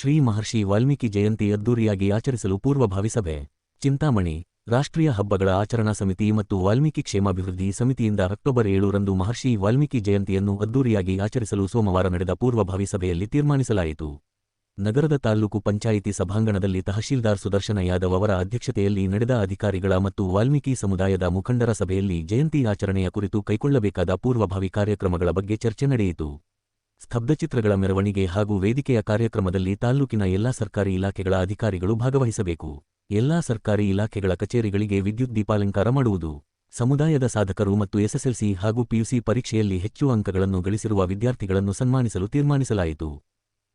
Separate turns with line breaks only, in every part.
ಶ್ರೀ ಮಹರ್ಷಿ ವಾಲ್ಮೀಕಿ ಜಯಂತಿ ಅದ್ದೂರಿಯಾಗಿ ಆಚರಿಸಲು ಪೂರ್ವಭಾವಿ ಸಭೆ. ಚಿಂತಾಮಣಿ, ರಾಷ್ಟ್ರೀಯ ಹಬ್ಬಗಳ ಆಚರಣಾ ಸಮಿತಿ ಮತ್ತು ವಾಲ್ಮೀಕಿ ಕ್ಷೇಮಾಭಿವೃದ್ಧಿ ಸಮಿತಿಯಿಂದ ಅಕ್ಟೋಬರ್ ಏಳರಂದು ಮಹರ್ಷಿ ವಾಲ್ಮೀಕಿ ಜಯಂತಿಯನ್ನು ಅದ್ದೂರಿಯಾಗಿ ಆಚರಿಸಲು ಸೋಮವಾರ ನಡೆದ ಪೂರ್ವಭಾವಿ ಸಭೆಯಲ್ಲಿ ತೀರ್ಮಾನಿಸಲಾಯಿತು. ನಗರದ ತಾಲ್ಲೂಕು ಪಂಚಾಯಿತಿ ಸಭಾಂಗಣದಲ್ಲಿ ತಹಶೀಲ್ದಾರ್ ಸುದರ್ಶನ ಯಾದವ್ ಅವರ ಅಧ್ಯಕ್ಷತೆಯಲ್ಲಿ ನಡೆದ ಅಧಿಕಾರಿಗಳ ಮತ್ತು ವಾಲ್ಮೀಕಿ ಸಮುದಾಯದ ಮುಖಂಡರ ಸಭೆಯಲ್ಲಿ ಜಯಂತಿ ಆಚರಣೆಯ ಕುರಿತು ಕೈಗೊಳ್ಳಬೇಕಾದ ಪೂರ್ವಭಾವಿ ಕಾರ್ಯಕ್ರಮಗಳ ಬಗ್ಗೆ ಚರ್ಚೆ ನಡೆಯಿತು. ಸ್ತಬ್ಧಚಿತ್ರಗಳ ಮೆರವಣಿಗೆ ಹಾಗೂ ವೇದಿಕೆಯ ಕಾರ್ಯಕ್ರಮದಲ್ಲಿ ತಾಲ್ಲೂಕಿನ ಎಲ್ಲಾ ಸರ್ಕಾರಿ ಇಲಾಖೆಗಳ ಅಧಿಕಾರಿಗಳು ಭಾಗವಹಿಸಬೇಕು. ಎಲ್ಲಾ ಸರ್ಕಾರಿ ಇಲಾಖೆಗಳ ಕಚೇರಿಗಳಿಗೆ ವಿದ್ಯುತ್ ದೀಪಾಲಂಕಾರ ಮಾಡುವುದು, ಸಮುದಾಯದ ಸಾಧಕರು ಮತ್ತು ಎಸ್ಎಸ್ಎಲ್ಸಿ ಹಾಗೂ ಪಿಯುಸಿ ಪರೀಕ್ಷೆಯಲ್ಲಿ ಹೆಚ್ಚು ಅಂಕಗಳನ್ನು ಗಳಿಸಿರುವ ವಿದ್ಯಾರ್ಥಿಗಳನ್ನು ಸನ್ಮಾನಿಸಲು ತೀರ್ಮಾನಿಸಲಾಯಿತು.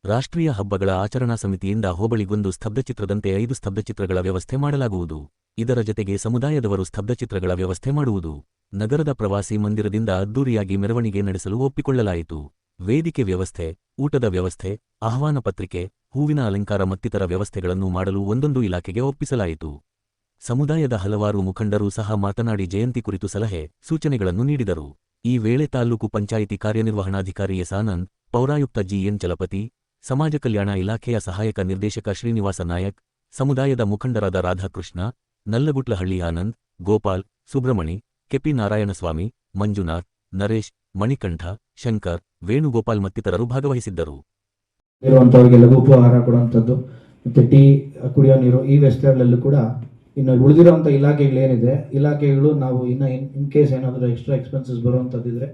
ರಾಷ್ಟ್ರೀಯ ಹಬ್ಬಗಳ ಆಚರಣಾ ಸಮಿತಿಯಿಂದ ಹೋಬಳಿಗೊಂದು ಸ್ತಬ್ಧಚಿತ್ರದಂತೆ ಐದು ಸ್ತಬ್ಧಚಿತ್ರಗಳ ವ್ಯವಸ್ಥೆ ಮಾಡಲಾಗುವುದು. ಇದರ ಜತೆಗೆ ಸಮುದಾಯದವರು ಸ್ತಬ್ಧಚಿತ್ರಗಳ ವ್ಯವಸ್ಥೆ ಮಾಡುವುದು. ನಗರದ ಪ್ರವಾಸಿ ಮಂದಿರದಿಂದ ಅದ್ದೂರಿಯಾಗಿ ಮೆರವಣಿಗೆ ನಡೆಸಲು ಒಪ್ಪಿಕೊಳ್ಳಲಾಯಿತು. ವೇದಿಕೆ ವ್ಯವಸ್ಥೆ, ಊಟದ ವ್ಯವಸ್ಥೆ, ಆಹ್ವಾನ ಪತ್ರಿಕೆ, ಹೂವಿನ ಅಲಂಕಾರ ಮತ್ತಿತರ ವ್ಯವಸ್ಥೆಗಳನ್ನು ಮಾಡಲು ಒಂದೊಂದು ಇಲಾಖೆಗೆ ಒಪ್ಪಿಸಲಾಯಿತು. ಸಮುದಾಯದ ಹಲವಾರು ಮುಖಂಡರು ಸಹ ಮಾತನಾಡಿ ಜಯಂತಿ ಕುರಿತು ಸಲಹೆ, ಸೂಚನೆಗಳನ್ನು ನೀಡಿದರು. ಈ ವೇಳೆ ತಾಲ್ಲೂಕು ಪಂಚಾಯಿತಿ ಕಾರ್ಯನಿರ್ವಹಣಾಧಿಕಾರಿ ಎಸ್ ಆನಂದ್, ಪೌರಾಯುಕ್ತ ಜಿಎನ್ ಚಲಪತಿ, ಸಮಾಜ ಕಲ್ಯಾಣ ಇಲಾಖೆಯ ಸಹಾಯಕ ನಿರ್ದೇಶಕ ಶ್ರೀನಿವಾಸ ನಾಯಕ್, ಸಮುದಾಯದ ಮುಖಂಡರಾದ ರಾಧಾಕೃಷ್ಣ, ನಲ್ಲಗುಟ್ಲಹಳ್ಳಿ ಆನಂದ್, ಗೋಪಾಲ್, ಸುಬ್ರಮಣಿ ಕೆಪಿ ನಾರಾಯಣಸ್ವಾಮಿ, ಮಂಜುನಾಥ್, ನರೇಶ್, ಮಣಿಕಂಠ, ಶಂಕರ್ ವೇಣುಗೋಪಾಲ್ ಮತ್ತಿತರರು ಭಾಗವಹಿಸಿದ್ದರು.
ಇರುವಂಥವ್ರಿಗೆ ಲಘು ಉಪಹಾರ ಕೊಡುವಂಥದ್ದು, ಮತ್ತು ಟೀ, ಕುಡಿಯೋ ನೀರು, ಈ ವ್ಯವಸ್ಥೆಗಳಲ್ಲೂ ಕೂಡ ಇನ್ನು ಉಳಿದಿರೋಂಥ ಇಲಾಖೆಗಳೇನಿದೆ ಇಲಾಖೆಗಳು ನಾವು ಇನ್ನು ಇನ್ ಇನ್ ಕೇಸ್ ಏನಾದರೂ ಎಕ್ಸ್ಟ್ರಾ ಎಕ್ಸ್ಪೆನ್ಸಸ್ ಬರುವಂಥದ್ದಿದ್ರೆ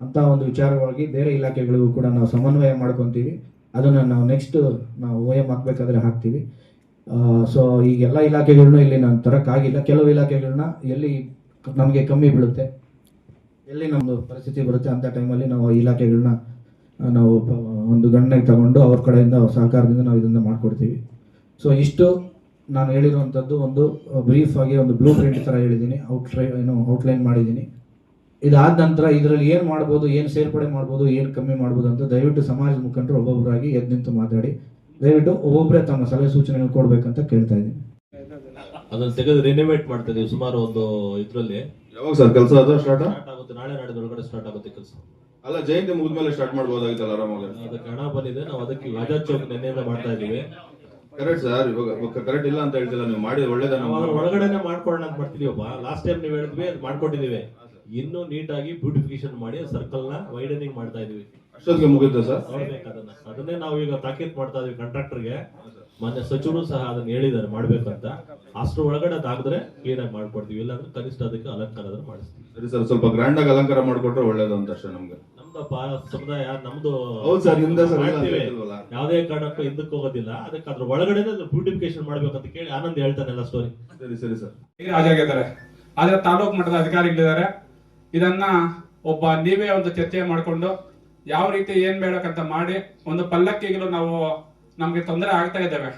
ಅಂಥ ಒಂದು ವಿಚಾರವಾಗಿ ಬೇರೆ ಇಲಾಖೆಗಳಿಗೂ ಕೂಡ ನಾವು ಸಮನ್ವಯ ಮಾಡ್ಕೊತೀವಿ. ಅದನ್ನು ನಾವು ನೆಕ್ಸ್ಟ್ ನಾವು ಓ ಎಂ ಹಾಕಬೇಕಾದ್ರೆ ಹಾಕ್ತೀವಿ. ಸೊ ಈಗೆಲ್ಲ ಇಲಾಖೆಗಳನ್ನೂ ಇಲ್ಲಿ ನಾನು ತರೋಕ್ಕಾಗಿಲ್ಲ. ಕೆಲವು ಇಲಾಖೆಗಳನ್ನ ಎಲ್ಲಿ ನಮಗೆ ಕಮ್ಮಿ ಬೀಳುತ್ತೆ ಎಲ್ಲಿ ನಮ್ಮದು ಪರಿಸ್ಥಿತಿ ಬರುತ್ತೆ ಅಂಥ ಟೈಮಲ್ಲಿ ನಾವು ಆ ಇಲಾಖೆಗಳನ್ನ ನಾವು ಒಂದು ಗಣನೆಗೆ ತಗೊಂಡು ಅವ್ರ ಕಡೆಯಿಂದ ಅವ್ರ ಸಹಕಾರದಿಂದ ನಾವು ಇದನ್ನು ಮಾಡಿಕೊಡ್ತೀವಿ. ಸೊ ಇಷ್ಟು ನಾನು ಹೇಳಿರುವಂಥದ್ದು ಒಂದು ಬ್ರೀಫ್ ಆಗಿ ಒಂದು ಬ್ಲೂ ಪ್ರಿಂಟ್ ಥರ ಹೇಳಿದ್ದೀನಿ. ಔಟ್ಲೈ ಏನು ಔಟ್ಲೈನ್ ಮಾಡಿದ್ದೀನಿ. ಇದಾದ ನಂತರ ಇದರಲ್ಲಿ ಏನು ಮಾಡ್ಬೋದು ಏನು ಸೇರ್ಪಡೆ ಮಾಡ್ಬೋದು ಏನು ಕಮ್ಮಿ ಮಾಡ್ಬೋದು ಅಂತ ದಯವಿಟ್ಟು ಸಮಾಜದ ಮುಖಂಡರು ಒಬ್ಬೊಬ್ಬರಾಗಿ ಎದ್ದು ನಿಂತು ಮಾತಾಡಿ. ದಯವಿಟ್ಟು ಒಬ್ಬೊಬ್ಬರೇ ತಮ್ಮ ಸಲಹೆ ಸೂಚನೆಗಳು ಕೊಡಬೇಕಂತ ಕೇಳ್ತಾ ಇದ್ದೀನಿ.
ಅದನ್ನ ತೆಗೆದು ರಿನೋವೇಟ್ ಮಾಡ್ತಾ ಇದೀವಿ ಸುಮಾರು ಒಂದು ಇದರಲ್ಲಿ.
ಯಾವಾಗ ಸರ್ ಕೆಲಸ ಅದು ಸ್ಟಾರ್ಟ್
ಸ್ಟಾರ್ಟ್ ನಾಳೆ ಒಳಗಡೆ ಸ್ಟಾರ್ಟ್ ಆಗುತ್ತೆ ಕೆಲಸ.
ಅಲ್ಲ ಜಯಂತಿ ಮುಗಿದ್ಮೇಲೆ ಸ್ಟಾರ್ಟ್ ಮಾಡ್ಬೋದಾಗಿತ್ತಲ್ಲ ಆರಾಮಾಗಿ
ಅದಕ್ಕೆ ಹಣ ಬಂದಿದೆ ನಾವು ಅದಕ್ಕೆ ರಾಜಾ ಚೌಕ್ ನಿನ್ನೆಯಿಂದ ಮಾಡ್ತಾ ಇದೀವಿ
ಕರೆಕ್ಟ್ ಸರ್ ಇವಾಗ ಕರೆಕ್ಟ್ ಇಲ್ಲ ಅಂತ ಹೇಳ್ತಿಲ್ಲ ನೀವು ಮಾಡಿ ಒಳ್ಳೇದ
ನಾವು ಅದ್ರ ಒಳಗಡೆನೆ ಮಾಡ್ಕೊಳ್ಳೋಣ ಅಂತ ಮಾಡ್ತಿದೀವಪ್ಪ ಲಾಸ್ಟ್ ಟೈಮ್ ನೀವು ಹೇಳಿದ್ವಿ ಅದು ಮಾಡ್ಕೊಂಡಿದ್ದೀವಿ ಇನ್ನೂ ನೀಟಾಗಿ ಬ್ಯೂಟಿಫಿಕೇಶನ್ ಮಾಡಿ ಸರ್ಕಲ್ನ ವೈಡನಿಂಗ್ ಮಾಡ್ತಾ ಇದೀವಿ
ಅಷ್ಟೊತ್ತಿಗೆ ಮುಗಿಯುತ್ತೆ ಸರ್
ಅದನ್ನೇ ನಾವು ಈಗ ತಾಕೀತ್ ಮಾಡ್ತಾ ಇದೀವಿ ಕಾಂಟ್ರಾಕ್ಟರ್ಗೆ ಮೊನ್ನೆ ಸಚಿವರು ಸಹ ಅದನ್ನ ಹೇಳಿದ್ದಾರೆ ಮಾಡ್ಬೇಕಂತ. ಅಷ್ಟ್ರ ಒಳಗಡೆ ಅದಾಗದ್ರೆ ಕ್ಲೀನ್ ಆಗಿ ಮಾಡ್ಕೊಡ್ತೀವಿ. ಇಲ್ಲಾಂದ್ರೆ ಕನಿಷ್ಠ ಅದಕ್ಕೆ ಅಲಂಕಾರ ಆದ್ರೆ ಮಾಡಿಸ್ತೀವಿ.
ಸರಿ ಸರ್ ಸ್ವಲ್ಪ ಗ್ರ್ಯಾಂಡ್ ಆಗಿ ಅಲಂಕಾರ ಮಾಡ್ಕೊಟ್ರೆ ಒಳ್ಳೇದು ಅಂತ ಅಷ್ಟೇ ನಮ್ಗೆ.
ನಮ್ದು ಸಮುದಾಯ ನಮ್ದು
ಹೌದು ಸರ್.
ಯಾವುದೇ ಕಾರಣಕ್ಕೂ ಹಿಂದಕ್ಕೆ ಹೋಗೋದಿಲ್ಲ. ಅದಕ್ಕೆ ಅದ್ರ ಒಳಗಡೆ ಬ್ಯೂಟಿಫಿಕೇಶನ್ ಮಾಡ್ಬೇಕಂತ ಕೇಳಿ ಆನಂದ್ ಹೇಳ್ತಾನೆಲ್ಲ ಸ್ಟೋರಿ
ಸರಿ ಸರಿ ಸರ್.
ರಾಜಾಗಿದ್ದಾರೆ ಆದ್ರೆ ತಾಲೂಕು ಮಟ್ಟದ ಅಧಿಕಾರಿಗಳಿದ್ದಾರೆ. ಇದನ್ನ ಒಬ್ಬ ನೀವೇ ಒಂದು ಚರ್ಚೆ ಮಾಡ್ಕೊಂಡು ಯಾವ ರೀತಿ ಏನ್ ಬೇಡಕ್ಕಂತ ಮಾಡಿ ಒಂದು ಪಲ್ಲಕ್ಕಿಗಳು ನಾವು ನಮ್ಗೆ ತೊಂದರೆ ಆಗ್ತಾ ಇದ್ದೇವೆ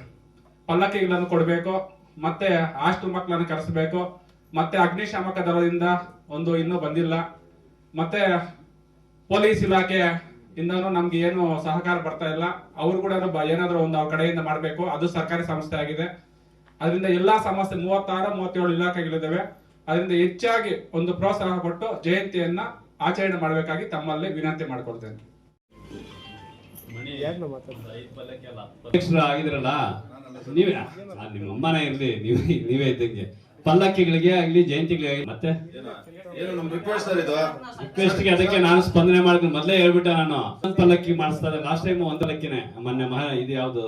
ಪಲ್ಲಕ್ಕಿಗಳನ್ನು ಕೊಡಬೇಕು, ಮತ್ತೆ ಹಾಸ್ಟೆಲ್ ಮಕ್ಕಳನ್ನು ಕರೆಸಬೇಕು, ಮತ್ತೆ ಅಗ್ನಿಶಾಮಕ ದಳದಿಂದ ಒಂದು ಇನ್ನೂ ಬಂದಿಲ್ಲ. ಮತ್ತೆ ಪೊಲೀಸ್ ಇಲಾಖೆ ಇಂದನೂ ನಮ್ಗೆ ಏನು ಸಹಕಾರ ಬರ್ತಾ ಇಲ್ಲ. ಅವ್ರು ಕೂಡ ಏನಾದ್ರು ಒಂದು ಅವ್ರ ಕಡೆಯಿಂದ ಮಾಡಬೇಕು. ಅದು ಸರ್ಕಾರಿ ಸಂಸ್ಥೆ ಆಗಿದೆ. ಅದರಿಂದ ಎಲ್ಲಾ ಸಮಸ್ಯೆ ಮೂವತ್ತಾರು, ಮೂವತ್ತೇಳು ಇಲಾಖೆಗಳಿದ್ದಾವೆ. ಅದರಿಂದ ಹೆಚ್ಚಾಗಿ ಒಂದು ಪ್ರೋತ್ಸಾಹ ಕೊಟ್ಟು ಜಯಂತಿಯನ್ನ ಆಚರಣೆ ಮಾಡಬೇಕಾಗಿ ತಮ್ಮಲ್ಲಿ ವಿನಂತಿ
ಅಧ್ಯಕ್ಷರು ಆಗಿದ್ರಲ್ಲ? ನೀವೇ? ನಿಮ್ಮ ಅಮ್ಮನ ಇರ್ಲಿ ನೀವೇ ನೀವೇ ಇದ್ದಂಗೆ. ಪಲ್ಲಕ್ಕಿಗಳಿಗೆ ಆಗ್ಲಿ ಜಯಂತಿಗಳಿಗೆ ಮತ್ತೆ? ರಿಕ್ವೆಸ್ಟ್ಗೆ ಅದಕ್ಕೆ ನಾನು ಸ್ಪಂದನೆ ಮಾಡ್ಕೊಂಡು ಮೊದ್ಲೇ ಹೇಳ್ಬಿಟ್ಟೆ ನಾನು. ಒಂದ್ ಪಲ್ಲಕ್ಕಿ ಮಾಡಿಸ್ತಾ ಇದ್ದೆ ಲಾಸ್ಟ್ ಟೈಮ್ ಒಂದ್ ಪಲ್ಲಕ್ಕಿನೇ. ಮೊನ್ನೆ ಮಹ ಇದು ಯಾವ್ದು?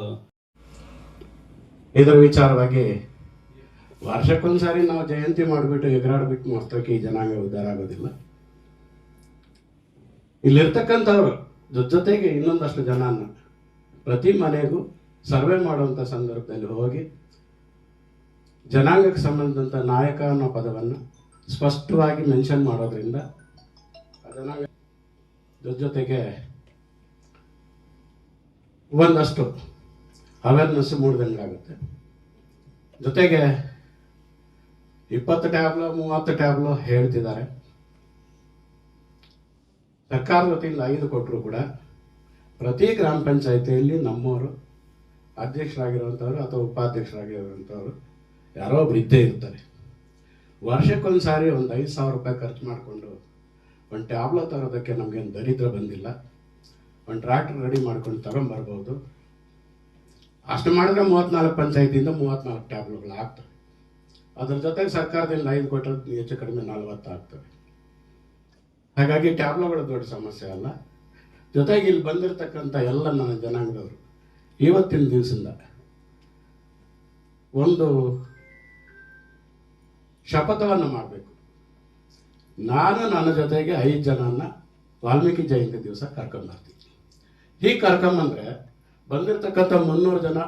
ಇದರ ವಿಚಾರವಾಗಿ ವರ್ಷಕ್ಕೊಂದ್ಸಾರಿ ನಾವು ಜಯಂತಿ ಮಾಡಿಬಿಟ್ಟು ಎಗರಾಡ್ಬಿಟ್ಟು ಮಸ್ತಕ್ಕೆ ಈ ಜನಾಂಗ ಉದ್ಧಾರ ಆಗೋದಿಲ್ಲ. ಇಲ್ಲಿರ್ತಕ್ಕಂಥವ್ರು ಜೊತೆಗೆ ಇನ್ನೊಂದಷ್ಟು ಜನನ. ಪ್ರತಿ ಮನೆಗೂ ಸರ್ವೆ ಮಾಡುವಂಥ ಸಂದರ್ಭದಲ್ಲಿ ಹೋಗಿ ಜನಾಂಗಕ್ಕೆ ಸಂಬಂಧಿಸಿದಂಥ ನಾಯಕ ಅನ್ನೋ ಪದವನ್ನು ಸ್ಪಷ್ಟವಾಗಿ ಮೆನ್ಷನ್ ಮಾಡೋದ್ರಿಂದ ಜನಾಂಗ ಜೊತೆಗೆ ಒಂದಷ್ಟು ಅವೇರ್ನೆಸ್ ಮೂಡ್ದಂಗಾಗುತ್ತೆ. ಜೊತೆಗೆ ಇಪ್ಪತ್ತು ಟ್ಯಾಬ್ಲೋ, ಮೂವತ್ತು ಟ್ಯಾಬ್ಲೋ ಹೇಳ್ತಿದ್ದಾರೆ. ಸರ್ಕಾರದ ವತಿಯಿಂದ ಐದು ಕೊಟ್ಟರು ಕೂಡ ಪ್ರತಿ ಗ್ರಾಮ ಪಂಚಾಯಿತಿಯಲ್ಲಿ ನಮ್ಮವರು ಅಧ್ಯಕ್ಷರಾಗಿರುವಂಥವ್ರು ಅಥವಾ ಉಪಾಧ್ಯಕ್ಷರಾಗಿರುವಂಥವ್ರು ಯಾರೋ ಒಬ್ರು ಇದ್ದೇ ಇರ್ತಾರೆ. ವರ್ಷಕ್ಕೊಂದು ಸಾರಿ ಒಂದು ಐದು ಸಾವಿರ ರೂಪಾಯಿ ಖರ್ಚು ಮಾಡಿಕೊಂಡು ಒಂದು ಟ್ಯಾಬ್ಲೋ ತರೋದಕ್ಕೆ ನಮಗೇನು ದರಿದ್ರ ಬಂದಿಲ್ಲ. ಒಂದು ಟ್ರ್ಯಾಕ್ಟರ್ ರೆಡಿ ಮಾಡ್ಕೊಂಡು ತಗೊಂಬರ್ಬೋದು. ಅಷ್ಟು ಮಾಡಿದ್ರೆ ಮೂವತ್ತ್ನಾಲ್ಕು ಪಂಚಾಯತಿಯಿಂದ ಮೂವತ್ನಾಲ್ಕು ಟ್ಯಾಬ್ಲೆಟ್ಗಳು ಆಗ್ತವೆ ಅದ್ರ ಜೊತೆಗೆ ಸರ್ಕಾರದಿಂದ ಐದು ಕೊಟ್ಟರೆ ಹೆಚ್ಚು ಕಡಿಮೆ ನಲವತ್ತು ಆಗ್ತವೆ. ಹಾಗಾಗಿ ಟ್ಯಾಬ್ಲೆಟ್ಗಳು ದೊಡ್ಡ ಸಮಸ್ಯೆ ಅಲ್ಲ. ಜೊತೆಗೆ ಇಲ್ಲಿ ಬಂದಿರತಕ್ಕಂಥ ಎಲ್ಲ ನನ್ನ ಜನಾಂಗದವರು, ಇವತ್ತಿನ ದಿವಸದಿಂದ ಒಂದು ಶಪಥವನ್ನು ಮಾಡಬೇಕು. ನಾನು ನನ್ನ ಜೊತೆಗೆ ಐದು ಜನನ ವಾಲ್ಮೀಕಿ ಜಯಂತಿ ದಿವಸ ಕರ್ಕೊಂಬರ್ತೀನಿ ಹೀಗೆ ಕರ್ಕೊಂಬಂದ್ರೆ ಬಂದಿರತಕ್ಕಂಥ ಮುನ್ನೂರು ಜನ,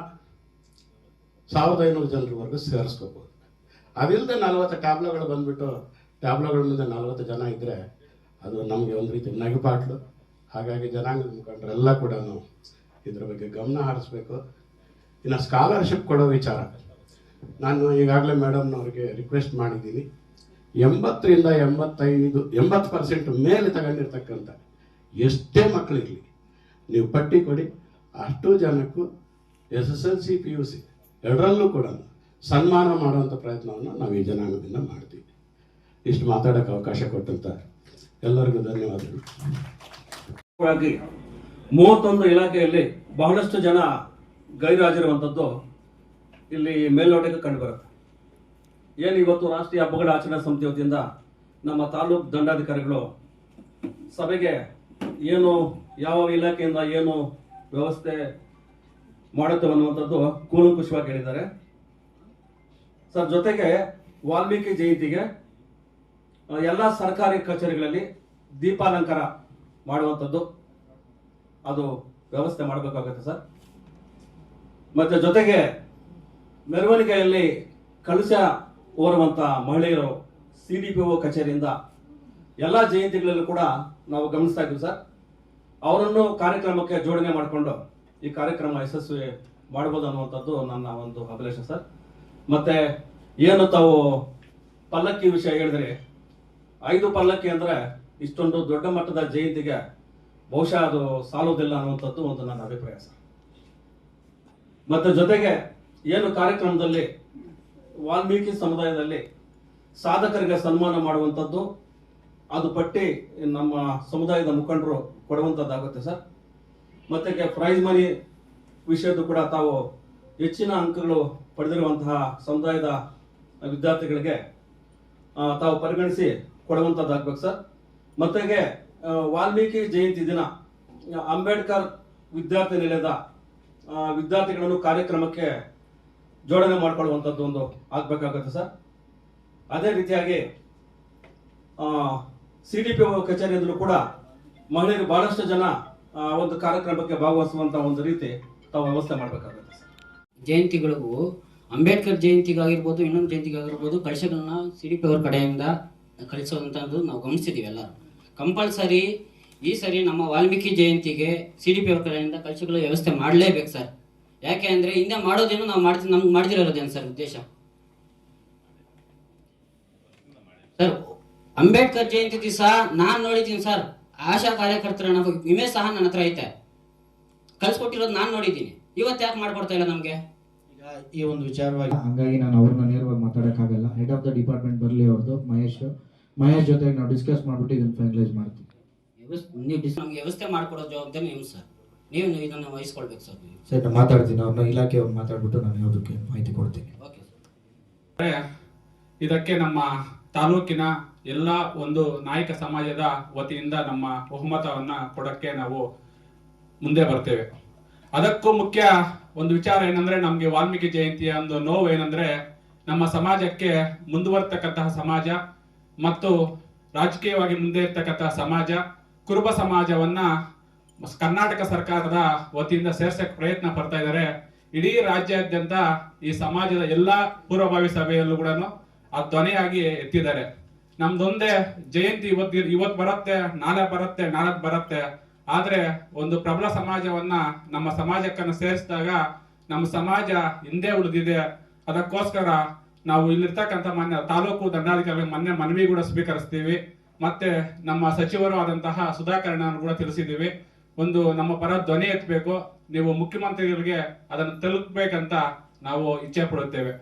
ಸಾವಿರದ ಐನೂರು ಜನರವರೆಗೂ ಸೇರಿಸ್ಕೋಬೋದು ಅದಿಲ್ಲದೆ ನಲವತ್ತು ಟ್ಯಾಬ್ಲೋಗಳು ಬಂದ್ಬಿಟ್ಟು, ಟ್ಯಾಬ್ಲೆಗಳ ಮುಂದೆ ನಲವತ್ತು ಜನ ಇದ್ದರೆ ಅದು ನಮಗೆ ಒಂದು ರೀತಿ ನಗುಪಾಟ್ಲು. ಹಾಗಾಗಿ ಜನಾಂಗದ ಮುಖಂಡರೆಲ್ಲ ಕೂಡ ಇದ್ರ ಬಗ್ಗೆ ಗಮನ ಹರಿಸ್ಬೇಕು. ಇನ್ನು ಸ್ಕಾಲರ್ಶಿಪ್ ಕೊಡೋ ವಿಚಾರ. ನಾನು ಈಗಾಗಲೇ ಮೇಡಮ್ನವ್ರಿಗೆ ರಿಕ್ವೆಸ್ಟ್ ಮಾಡಿದ್ದೀನಿ. ಎಂಬತ್ತರಿಂದ ಎಂಬತ್ತೈದು, ಎಂಬತ್ತು ಪರ್ಸೆಂಟ್ ಮೇಲೆ ತಗೊಂಡಿರ್ತಕ್ಕಂಥ ಎಷ್ಟೇ ಮಕ್ಕಳಿರಲಿ ನೀವು ಪಟ್ಟಿ ಕೊಡಿ. ಅಷ್ಟು ಜನಕ್ಕೂ S S L C, P U C ಎರಡರಲ್ಲೂ ಕೂಡ ಸನ್ಮಾನ ಮಾಡುವಂಥ ಪ್ರಯತ್ನವನ್ನು ನಾವು ಈ ಜನಾಂಗದಿಂದ ಮಾಡ್ತೀವಿ. ಇಷ್ಟು ಮಾತಾಡೋಕ್ಕೆ ಅವಕಾಶ ಕೊಟ್ಟಂತ ಎಲ್ಲರಿಗೂ ಧನ್ಯವಾದಗಳು.
ಮೂವತ್ತೊಂದು ಇಲಾಖೆಯಲ್ಲಿ ಬಹಳಷ್ಟು ಜನ ಗೈರಾಗಿರುವಂಥದ್ದು ಇಲ್ಲಿ ಮೇಲ್ನೋಟಕ್ಕೆ ಕಂಡುಬರುತ್ತೆ. ಏನು ಇವತ್ತು ರಾಷ್ಟ್ರೀಯ ಹಬ್ಬಗಳ ಆಚರಣಾ ಸಮಿತಿ ವತಿಯಿಂದ ನಮ್ಮ ತಾಲೂಕು ದಂಡಾಧಿಕಾರಿಗಳು ಸಭೆಗೆ ಏನು ಯಾವ ಇಲಾಖೆಯಿಂದ ಏನು ವ್ಯವಸ್ಥೆ ಮಾಡುತ್ತೆ ಅನ್ನುವಂಥದ್ದು ಕೂಲಂಕುಷವಾಗಿ ಹೇಳಿದ್ದಾರೆ. ಸರ್, ಜೊತೆಗೆ ವಾಲ್ಮೀಕಿ ಜಯಂತಿಗೆ ಎಲ್ಲ ಸರ್ಕಾರಿ ಕಚೇರಿಗಳಲ್ಲಿ ದೀಪಾಲಂಕಾರ ಮಾಡುವಂಥದ್ದು ಅದು ವ್ಯವಸ್ಥೆ ಮಾಡಬೇಕಾಗುತ್ತೆ ಸರ್. ಮತ್ತೆ ಜೊತೆಗೆ ಮೆರವಣಿಗೆಯಲ್ಲಿ ಕಲಶ ಓರುವಂಥ ಮಹಿಳೆಯರು ಸಿ ಡಿ ಪಿ ಒ ಕಚೇರಿಯಿಂದ ಎಲ್ಲ ಜಯಂತಿಗಳಲ್ಲೂ ಕೂಡ ನಾವು ಗಮನಿಸ್ತಾ ಇದ್ದೀವಿ ಸರ್. ಅವರನ್ನು ಕಾರ್ಯಕ್ರಮಕ್ಕೆ ಜೋಡಣೆ ಮಾಡಿಕೊಂಡು ಈ ಕಾರ್ಯಕ್ರಮ ಯಶಸ್ವಿ ಮಾಡ್ಬೋದು ಅನ್ನುವಂಥದ್ದು ನನ್ನ ಒಂದು ಅಭಿಲಾಷೆ ಸರ್. ಮತ್ತೆ ಏನು ತಾವು ಪಲ್ಲಕ್ಕಿ ವಿಷಯ ಹೇಳಿದ್ರಿ ಐದು ಪಲ್ಲಕ್ಕಿ ಅಂದ್ರೆ ಇಷ್ಟೊಂದು ದೊಡ್ಡ ಮಟ್ಟದ ಜಯಂತಿಗೆ ಬಹುಶಃ ಅದು ಸಾಲುವುದಿಲ್ಲ ಅನ್ನುವಂಥದ್ದು ಒಂದು ನನ್ನ ಅಭಿಪ್ರಾಯ ಸರ್. ಮತ್ತೆ ಜೊತೆಗೆ ಏನು ಕಾರ್ಯಕ್ರಮದಲ್ಲಿ ವಾಲ್ಮೀಕಿ ಸಮುದಾಯದಲ್ಲಿ ಸಾಧಕರಿಗೆ ಸನ್ಮಾನ ಮಾಡುವಂಥದ್ದು, ಅದು ಪಟ್ಟಿ ನಮ್ಮ ಸಮುದಾಯದ ಮುಖಂಡರು ಕೊಡುವಂಥದ್ದಾಗುತ್ತೆ ಸರ್. ಮತ್ತೆ ಪ್ರೈಸ್ ಮನಿ ವಿಷಯದ್ದು ಕೂಡ ತಾವು ಹೆಚ್ಚಿನ ಅಂಕಗಳು ಪಡೆದಿರುವಂತಹ ಸಮುದಾಯದ ವಿದ್ಯಾರ್ಥಿಗಳಿಗೆ ತಾವು ಪರಿಗಣಿಸಿ ಕೊಡುವಂಥದ್ದಾಗ್ಬೇಕು ಸರ್. ಮತ್ತೆಗೆ ಆ, ವಾಲ್ಮೀಕಿ ಜಯಂತಿ ದಿನ ಅಂಬೇಡ್ಕರ್ ವಿದ್ಯಾರ್ಥಿ ನಿಲಯದ ವಿದ್ಯಾರ್ಥಿಗಳನ್ನು ಕಾರ್ಯಕ್ರಮಕ್ಕೆ ಜೋಡಣೆ ಮಾಡಿಕೊಳ್ಳುವಂಥದ್ದು ಒಂದು ಆಗ್ಬೇಕಾಗುತ್ತೆ ಸರ್. ಅದೇ ರೀತಿಯಾಗಿ ಸಿ ಡಿ ಪಿ ಕಚೇರಿಯಿಂದಲೂ ಕೂಡ ಮಹಿಳೆಯರು ಬಹಳಷ್ಟು ಜನ ಒಂದು ಕಾರ್ಯಕ್ರಮಕ್ಕೆ ಭಾಗವಹಿಸುವಂತ ಒಂದು ರೀತಿ ತಾವು ವ್ಯವಸ್ಥೆ ಮಾಡಬೇಕಾಗುತ್ತೆ ಸರ್.
ಜಯಂತಿಗಳಿಗೂ ಅಂಬೇಡ್ಕರ್ ಜಯಂತಿಗಾಗಿರ್ಬೋದು ಇನ್ನೊಂದು ಜಯಂತಿಗಾಗಿರ್ಬೋದು ಕಳಶಗಳನ್ನ ಸಿ ಡಿ ಪಿ ಅವ್ರ ಕಡೆಯಿಂದ ಕಳಿಸುವಂಥದ್ದು ನಾವು ಗಮನಿಸಿದ್ದೀವಿ ಎಲ್ಲರೂ ಕಂಪಲ್ಸರಿ ಈ ಸರಿ ನಮ್ಮ ವಾಲ್ಮೀಕಿ ಜಯಂತಿಗೆ ಸಿ ಡಿ ಪಿ ಅವ್ರ ಕಡೆಯಿಂದ ವ್ಯವಸ್ಥೆ ಮಾಡಲೇಬೇಕು ಸರ್. ಯಾಕೆ ಅಂದರೆ ಹಿಂದೆ ಮಾಡೋದೇನು ನಾವು ಮಾಡ್ತೀವಿ ನಮ್ಗೆ ಮಾಡ್ತಿರೋದೇನು ಸರ್ ಉದ್ದೇಶ? ಸರ್, ಅಂಬೇಡ್ಕರ್ ಜಯಂತಿ ದಿವಸ ನಾನು ನೋಡಿದ್ದೀನಿ ಸರ್. ಆಶಾ ಕಾರ್ಯಕರ್ತರ ವಿಮೆ ಸಹ ನನ್ನ ಹತ್ರ ಐತೆ. ಕಳ್ಸಿಕೊಟ್ಟಿರೋದು ನಾನು ನೋಡಿದ್ದೀನಿ. ಇವತ್ತು ಯಾಕೆ ಮಾಡ್ಕೊಡ್ತಾ ಇಲ್ಲ ನಮಗೆ?
ಈ ಒಂದು ವಿಚಾರವಾಗಿ ಹಂಗಾಗಿ ನಾನು ಅವ್ರನ್ನ ನೇರವಾಗಿ ಮಾತಾಡೋಕ್ಕಾಗಲ್ಲ. ಹೆಡ್ ಆಫ್ ದ ಡಿಪಾರ್ಟ್ಮೆಂಟ್ ಬರಲಿ ಅವ್ರದ್ದು ಮಹೇಶ್. ಮಹೇಶ್ ಜೊತೆಗೆ ನಾವು ಡಿಸ್ಕಸ್ ಮಾಡ್ಬಿಟ್ಟು ಇದನ್ನು ಫೈನಲೈಸ್ ಮಾಡ್ತೀವಿ.
ವ್ಯವಸ್ಥೆ ನೀವು ನಮ್ಗೆ ವ್ಯವಸ್ಥೆ ಮಾಡ್ಕೊಡೋ ಜವಾಬ್ದಾರಿ ನೀವು ಸರ್ ನೀವು ಇದನ್ನು ವಹಿಸ್ಕೊಳ್ಬೇಕು ಸರ್ ನೀವು
ಸರಿ ನಾನು ಮಾತಾಡ್ತೀನಿ. ಅವ್ರನ್ನ ಅವ್ರು ಮಾತಾಡ್ಬಿಟ್ಟು ನಾನು ಯಾವುದಕ್ಕೆ ಮಾಹಿತಿ ಕೊಡ್ತೀನಿ.
ಓಕೆ ಸರ್
ಇದಕ್ಕೆ ನಮ್ಮ ತಾಲೂಕಿನ ಎಲ್ಲ ಒಂದು ನಾಯಕ ಸಮಾಜದ ವತಿಯಿಂದ ನಮ್ಮ ಬಹುಮತವನ್ನ ಕೊಡಕ್ಕೆ ನಾವು ಮುಂದೆ ಬರ್ತೇವೆ. ಅದಕ್ಕೂ ಮುಖ್ಯ ಒಂದು ವಿಚಾರ ಏನಂದ್ರೆ ನಮ್ಗೆ ವಾಲ್ಮೀಕಿ ಜಯಂತಿಯ ಒಂದು ನೋವು ಏನಂದ್ರೆ ನಮ್ಮ ಸಮಾಜಕ್ಕೆ ಮುಂದುವರ್ತಕ್ಕಂತಹ ಸಮಾಜ ಮತ್ತು ರಾಜಕೀಯವಾಗಿ ಮುಂದೆ ಇರ್ತಕ್ಕಂಥ ಸಮಾಜ, ಕುರುಬ ಸಮಾಜವನ್ನ ಕರ್ನಾಟಕ ಸರ್ಕಾರದ ವತಿಯಿಂದ ಸೇರ್ಸಕ್ಕೆ ಪ್ರಯತ್ನ ಪಡ್ತಾ ಇದ್ದಾರೆ. ಇಡೀ ರಾಜ್ಯಾದ್ಯಂತ ಈ ಸಮಾಜದ ಎಲ್ಲಾ ಪೂರ್ವಭಾವಿ ಸಭೆಯಲ್ಲೂ ಕೂಡ ಆ ಧ್ವನಿಯಾಗಿ ಎತ್ತಿದ್ದಾರೆ. ನಮ್ದೊಂದೇ ಜಯಂತಿ ಇವತ್ತು ಇವತ್ತು ಬರುತ್ತೆ, ನಾಳೆ ಬರುತ್ತೆ ನಾಳೆ ಬರುತ್ತೆ. ಆದ್ರೆ ಒಂದು ಪ್ರಬಲ ಸಮಾಜವನ್ನ ನಮ್ಮ ಸಮಾಜಕ್ಕನ್ನು ಸೇರಿಸಿದಾಗ ನಮ್ಮ ಸಮಾಜ ಹಿಂದೆ ಉಳಿದಿದೆ. ಅದಕ್ಕೋಸ್ಕರ ನಾವು ಇಲ್ಲಿರ್ತಕ್ಕಂಥ ಮಾನ್ಯ ತಾಲೂಕು ದಂಡಾಧಿಕಾರಿ ಮೊನ್ನೆ ಮನವಿ ಕೂಡ ಸ್ವೀಕರಿಸ್ತೀವಿ. ಮತ್ತೆ ನಮ್ಮ ಸಚಿವರು ಆದಂತಹ ಸುಧಾಕರಣ ಕೂಡ ತಿಳಿಸಿದ್ದೀವಿ. ಒಂದು ನಮ್ಮ ಪರ ಧ್ವನಿ ಎತ್ತಬೇಕು. ನೀವು ಮುಖ್ಯಮಂತ್ರಿಗಳಿಗೆ ಅದನ್ನು ತಲುಪಬೇಕಂತ ನಾವು ಇಚ್ಛೆ ಪಡುತ್ತೇವೆ.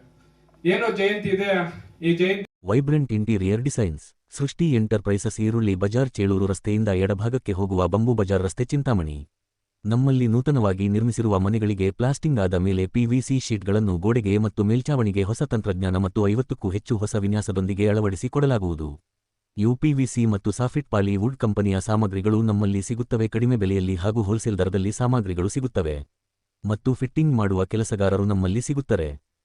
ಏನು ಜಯಂತಿ ಇದೆ? ಈ ಜಯಂತಿ
vibrant interior designs Srishti enterprises ಈರುಳ್ಳಿ ಬಜಾರ್ ಚೇಳೂರು ರಸ್ತೆಯಿಂದ ಎಡಭಾಗಕ್ಕೆ ಹೋಗುವ ಬಂಬು ಬಜಾರ್ ರಸ್ತೆ ಚಿಂತಾಮಣಿ. ನಮ್ಮಲ್ಲಿ ನೂತನವಾಗಿ ನಿರ್ಮಿಸಿರುವ ಮನೆಗಳಿಗೆ ಪ್ಲಾಸ್ಟಿಂಗ್ ಆದ ಮೇಲೆ ಪಿವಿಸಿ ಶೀಟ್ಗಳನ್ನು ಗೋಡೆಗೆ ಮತ್ತು ಮೇಲ್ಚಾವಣಿಗೆ ಹೊಸ ತಂತ್ರಜ್ಞಾನ ಮತ್ತು ಐವತ್ತಕ್ಕೂ ಹೆಚ್ಚು ಹೊಸ ವಿನ್ಯಾಸದೊಂದಿಗೆ ಅಳವಡಿಸಿಕೊಡಲಾಗುವುದು ಯುಪಿವಿಸಿ ಮತ್ತು ಸಾಫಿಟ್ ಪಾಲಿ ವುಡ್ ಕಂಪನಿಯ ಸಾಮಗ್ರಿಗಳು ನಮ್ಮಲ್ಲಿ ಸಿಗುತ್ತವೆ. ಕಡಿಮೆ ಬೆಲೆಯಲ್ಲಿ ಹಾಗೂ ಹೋಲ್ಸೇಲ್ ದರದಲ್ಲಿ ಸಾಮಗ್ರಿಗಳು ಸಿಗುತ್ತವೆ. ಮತ್ತು ಫಿಟ್ಟಿಂಗ್ ಮಾಡುವ ಕೆಲಸಗಾರರು ನಮ್ಮಲ್ಲಿ ಸಿಗುತ್ತಾರೆ.